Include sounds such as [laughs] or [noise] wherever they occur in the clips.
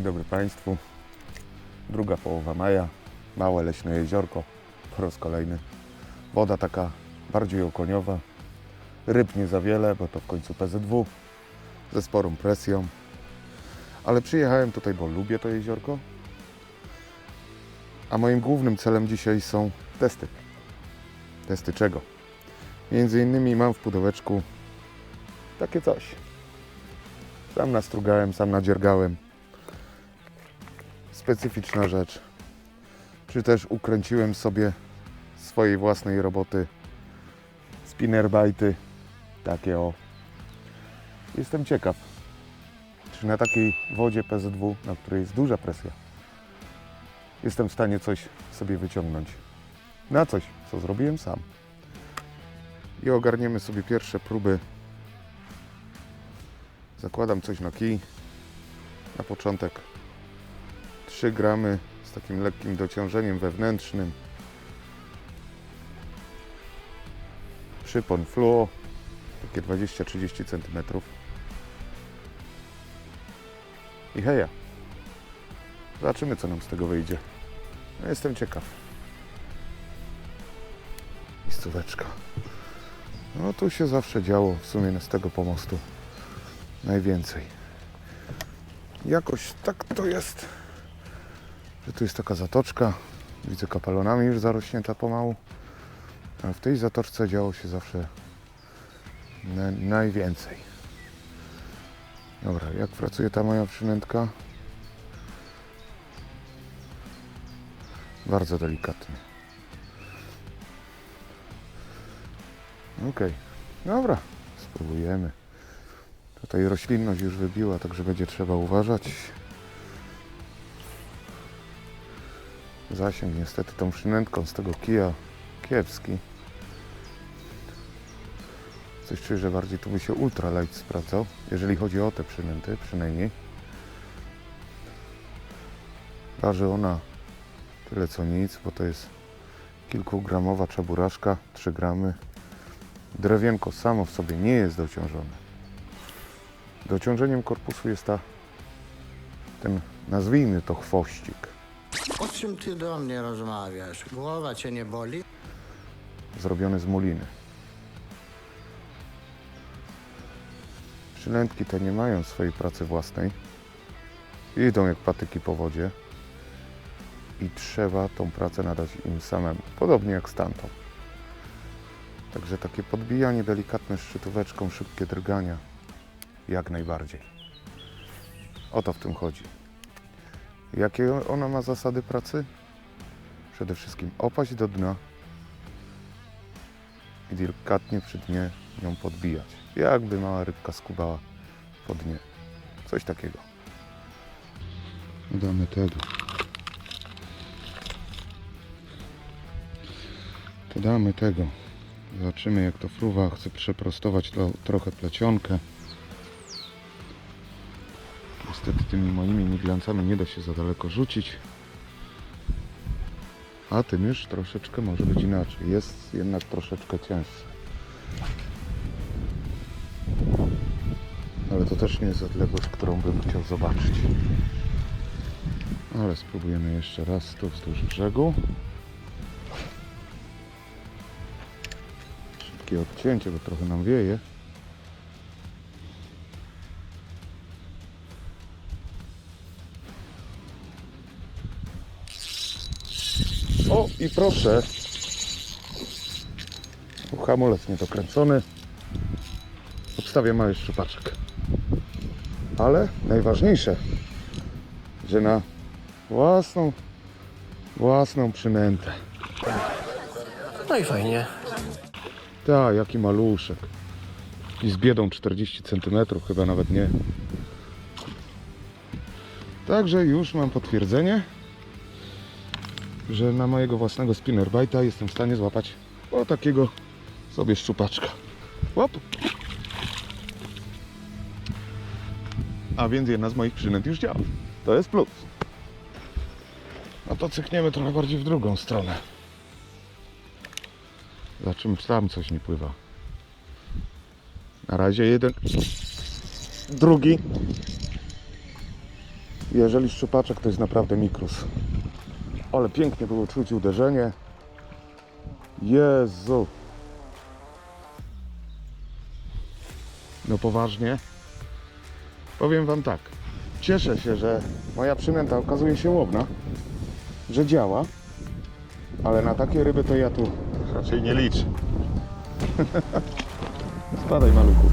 Dzień dobry Państwu. Druga połowa maja. Małe leśne jeziorko. Po raz kolejny. Woda taka bardziej okoniowa. Ryb nie za wiele, bo to w końcu PZW. Ze sporą presją. Ale przyjechałem tutaj, bo lubię to jeziorko. A moim głównym celem dzisiaj są testy. Testy czego? Między innymi mam w pudełeczku takie coś. Sam nastrugałem, sam nadziergałem. Specyficzna rzecz. Czy też ukręciłem sobie swojej własnej roboty spinnerbajty. Takie o. Jestem ciekaw, czy na takiej wodzie PZW, na której jest duża presja, jestem w stanie coś sobie wyciągnąć. Na coś, co zrobiłem sam. I ogarniemy sobie pierwsze próby Zakładam coś na kij. Na początek 3 gramy z takim lekkim dociążeniem wewnętrznym. Przypon fluo, takie 20-30 cm. I heja. Zobaczymy co nam z tego wyjdzie. No, jestem ciekaw. Miejscóweczka. No tu się zawsze działo w sumie z tego pomostu najwięcej. Jakoś tak to jest, tu jest taka zatoczka. Widzę kapelonami już zarośnięta pomału. A w tej zatoczce działo się zawsze na, najwięcej. Dobra, jak pracuje ta moja przynętka? Bardzo delikatnie. Okej, dobra, spróbujemy. Tutaj roślinność już wybiła, także będzie trzeba uważać. Zasięg niestety tą przynętką z tego kija kiepski. Coś czuję, że bardziej tu by się ultralight sprawdzał, jeżeli chodzi o te przynęty przynajmniej. Waży ona tyle co nic, bo to jest kilkugramowa czaburaszka, 3 gramy. Drewienko samo w sobie nie jest dociążone. Dociążeniem korpusu jest ta, ten, nazwijmy to chwościk, O czym ty do mnie rozmawiasz? Głowa cię nie boli? zrobiony z muliny. Przynętki te nie mają swojej pracy własnej. Idą jak patyki po wodzie i trzeba tą pracę nadać im samemu, podobnie jak stantą. Także takie podbijanie delikatne szczytóweczką, szybkie drgania, jak najbardziej. O to w tym chodzi. Jakie ona ma zasady pracy? Przede wszystkim opaść do dna i delikatnie przy dnie ją podbijać. Jakby mała rybka skubała po dnie. Coś takiego. Damy tego. To damy tego. Zobaczymy jak to fruwa. Chcę przeprostować to, trochę plecionkę. Tymi moimi miglancami nie da się za daleko rzucić. A tym już troszeczkę może być inaczej. Jest jednak troszeczkę cięższe. Ale to też nie jest odległość, którą bym chciał zobaczyć. Ale spróbujemy jeszcze raz tu wzdłuż brzegu. Szybkie odcięcie, bo trochę nam wieje. O i proszę. Hamulec niedokręcony. Obstawię mały szczupaczek. Ale najważniejsze, że na własną, własną przynętę. No i fajnie. Tak, jaki maluszek. I z biedą 40 cm, chyba nawet nie. Także już mam potwierdzenie, że na mojego własnego spinnerbite'a jestem w stanie złapać o takiego sobie szczupaczka. A więc jedna z moich przynęt już działa. To jest plus. No to cykniemy trochę bardziej w drugą stronę. Zobaczymy, czy tam coś nie pływa. Na razie jeden, drugi. Jeżeli szczupaczek, to jest naprawdę mikrus. Ale pięknie było czuć uderzenie. Jezu. No poważnie. Powiem Wam tak. Cieszę się, że moja przynęta okazuje się łowna, że działa, ale na takie ryby to ja tu raczej nie liczę. [laughs] Spadaj maluchu.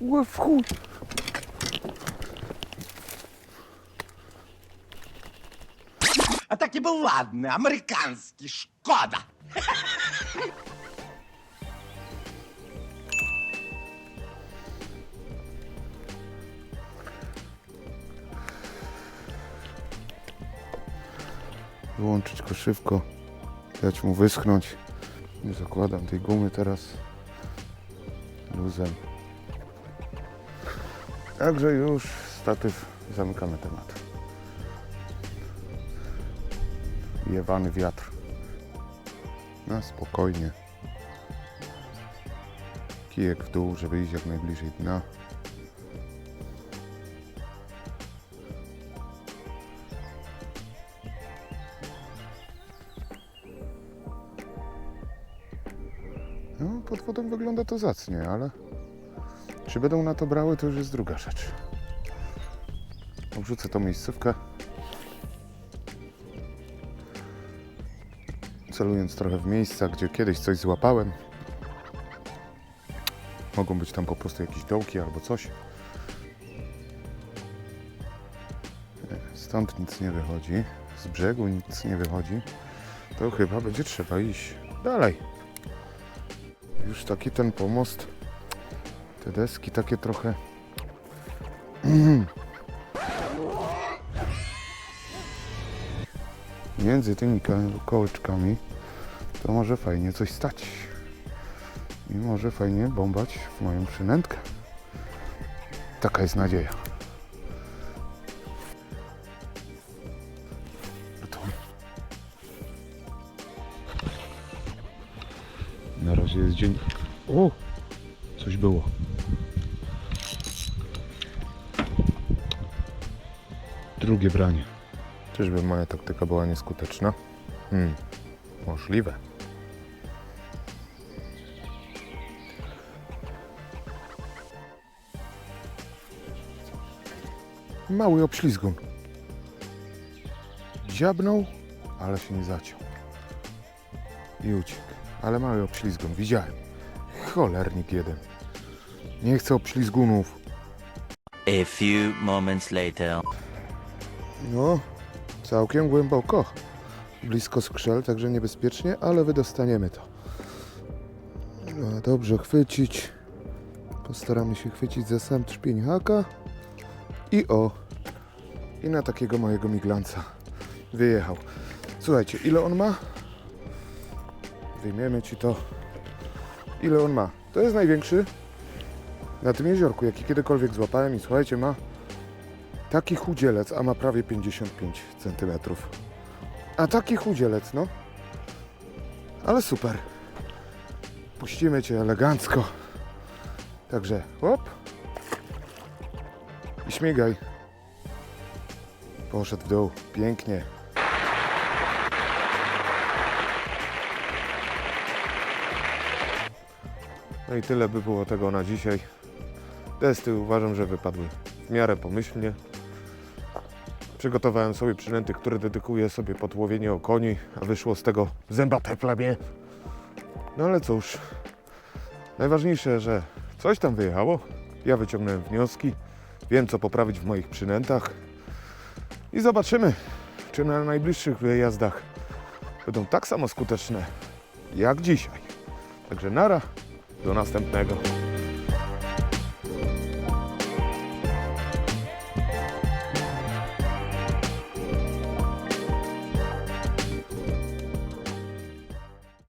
Ły w chuj. A taki był ładny, amerykański, szkoda. Wyłączyć go szybko, dać mu wyschnąć. Nie zakładam tej gumy teraz luzem. Także już statyw zamykamy temat. Jewany wiatr. Na spokojnie. Kijek w dół, żeby iść jak najbliżej dna. No, pod wodą wygląda to zacnie, ale czy będą na to brały, to już jest druga rzecz. Obrzucę tą miejscówkę. Celując trochę w miejsca, gdzie kiedyś coś złapałem. Mogą być tam po prostu jakieś dołki albo coś. Stąd nic nie wychodzi. Z brzegu nic nie wychodzi. To chyba będzie trzeba iść dalej. Już taki ten pomost. Te deski takie trochę. Między tymi ko- kołyczkami to może fajnie coś stać. I może fajnie bombać w moją przynętkę. Taka jest nadzieja. Na razie jest dzień. O! Coś było. Drugie branie. Czyżby moja taktyka była nieskuteczna? Hmm, możliwe. Mały obślizgun. Dziabnął, ale się nie zaciął. I uciekł. Ale mały obślizgun, widziałem. Cholernik jeden. Nie chcę obślizgunów. A few moments later. No, całkiem głęboko. Blisko skrzel, także niebezpiecznie, ale wydostaniemy to. No, dobrze chwycić. Postaramy się chwycić za sam trzpień haka. I o. I na takiego mojego miglanca wyjechał. Słuchajcie, ile on ma? Wyjmiemy ci to. Ile on ma? To jest największy na tym jeziorku, jaki kiedykolwiek złapałem i słuchajcie, ma Taki chudzielec, a ma prawie 55 cm. A taki chudzielec, no. Ale super. Puścimy cię elegancko. Także hop. I śmigaj. Poszedł w dół. Pięknie. No i tyle by było tego na dzisiaj. Testy uważam, że wypadły w miarę pomyślnie. Przygotowałem sobie przynęty, które dedykuję sobie pod łowienie okoni, a wyszło z tego zębate plemię. No ale cóż, najważniejsze, że coś tam wyjechało. Ja wyciągnąłem wnioski, wiem co poprawić w moich przynętach i zobaczymy, czy na najbliższych wyjazdach będą tak samo skuteczne jak dzisiaj. Także nara, do następnego.